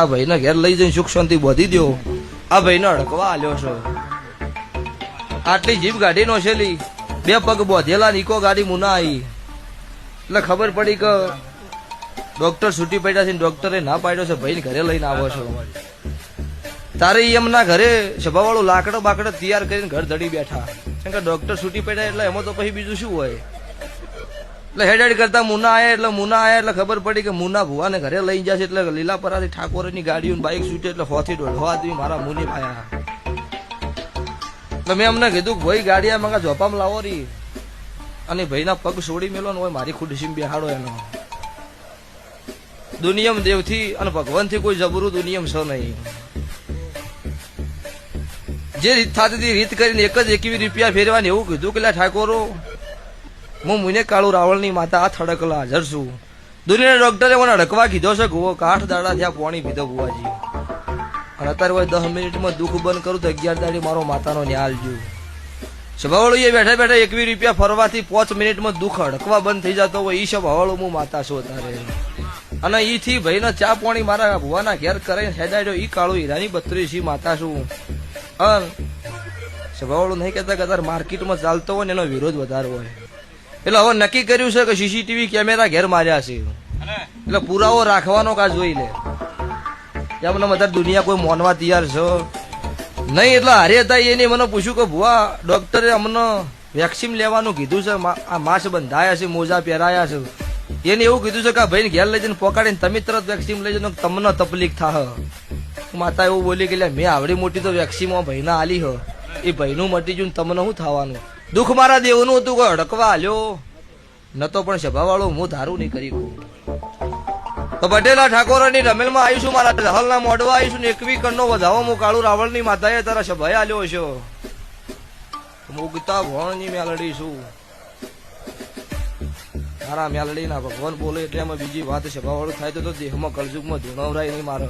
આ ભાઈને ઘેર લઈ જઈને સુખ શાંતિ બોધી દો આ ભાઈને અડકવા આલ્યો છો. આટલી જીપ ગાડી નો છેલી બે પગ બોધેલા નીકો ગાડી મુના આવી એટલે ખબર પડી કે ડોક્ટર છૂટી પડ્યા છે ને ડોક્ટરે ના પાડ્યો છે, ભાઈને ઘરે લઈને આવો છો. તારે એમના ઘરે સભાવાળું લાકડો બાકડો તૈયાર કરીને ઘર ધડી બેઠા. કેમ કે ડોક્ટર છૂટી પડ્યા એટલે એમાં તો પછી બીજું શું હોય? એટલે હેડ હેડ કરતા મુના આયા, એટલે મુના આયા, એટલે ખબર પડી કે મુના ભુવાને ઘરે લઈ જશે, એટલે લીલાપરાથી ઠાકોરની ગાડીઓ બાઇક છૂટે એટલે હોથી દોઢવા આદમી, મારા મુની પાયા એટલે મેં અમને કીધું ભાઈ ગાડી આ મગા ઝોપામાં લાવો રી. અને ભાઈના પગ છોડી મેલો ને હોય મારી ખુરશી બેહાડો એનો. દુનિયમ દેવથી અને ભગવાનથી કોઈ જબરું દુનિયમ છે નહીં. જે રીત થતી હતી રીત કરીને એક જ એકવી રૂપિયા ફેરવાની એવું કીધું કે ઠાકોરો હું મુને કાળુ રાવળની માતા આ થડકલા હાજર છું દુનિયાના ડોક્ટરે મને અડકવા કીધો છે ગુવો કાઠ દાડા થયા પોણી પીધો બુવાજી અને અત્યારે હોય દસ મિનિટમાં દુઃખ બંધ કરું તો અગિયાર દાડી મારો માતાનો ન્યાલ જોયું. સભાવાળું એ બેઠા બેઠા એકવીસ રૂપિયા ફરવાથી પાંચ મિનિટમાં દુઃખ અડકવા બંધ થઈ જતો હોય એ સભાવાળું હું માતા છું અત્યારે. અને ઈ થી ચા પાણી મારા ભુવાના ઘેર કરીને હેદાડ્યો ઈ કાળું હીરાની બત્રીસી માતા છું અન સ્વભાવળું નહીં કહેતા કે માર્કેટમાં ચાલતો હોય ને એનો વિરોધ વધારે હોય. એટલે હવે નક્કી કર્યું છે કે સીસીટીવી કેમેરા ઘેર માર્યા છે. એટલે પુરાવો રાખવાનો કા જોઈ લે. એમને બધા દુનિયા કોઈ મોનવા તૈયાર છે? નહીં એટલે હારે હતા એને મને પૂછ્યું કે ભુવા ડોક્ટરે અમને વેક્સિન લેવાનું કીધું છે આ માસ બંધાયા છે મોજા પહેરાયા છે. એને એવું કીધું છે કે ભાઈ ઘેર લઈ જઈને પોકાડીને તમે તરત વેક્સિન લઈ જઈને તમને તકલીફ થાય માતા એવું બોલી કે મેં આવડી મોટી તો વેક્સિન ભાઈના આલી હ. એ ભાઈનું મટી જ ને તમને શું થવાનું? દુઃખ મારા દેવનું હતું, કોઈ અડકવા હાલ્યો નતો પણ સભાવાળો હું ધારું નહીં કરી તો પટેલા ઠાકોરની રમેલમાં આવીશું મારા દહલના મોઢવા આવીશું ને એકવી કણનો વધાવો હું કાળુ રાવળની માતાએ તારા સભાએ આલ્યો છો મુગતા ભણની મેલડી છું. મારા મેલડી ના ભગવાન બોલે એટલે અમે બીજી વાત સભાવાળું થાય તો તો દેહમાં કળજુગમાં ધૂણવરાય નહીં મારે.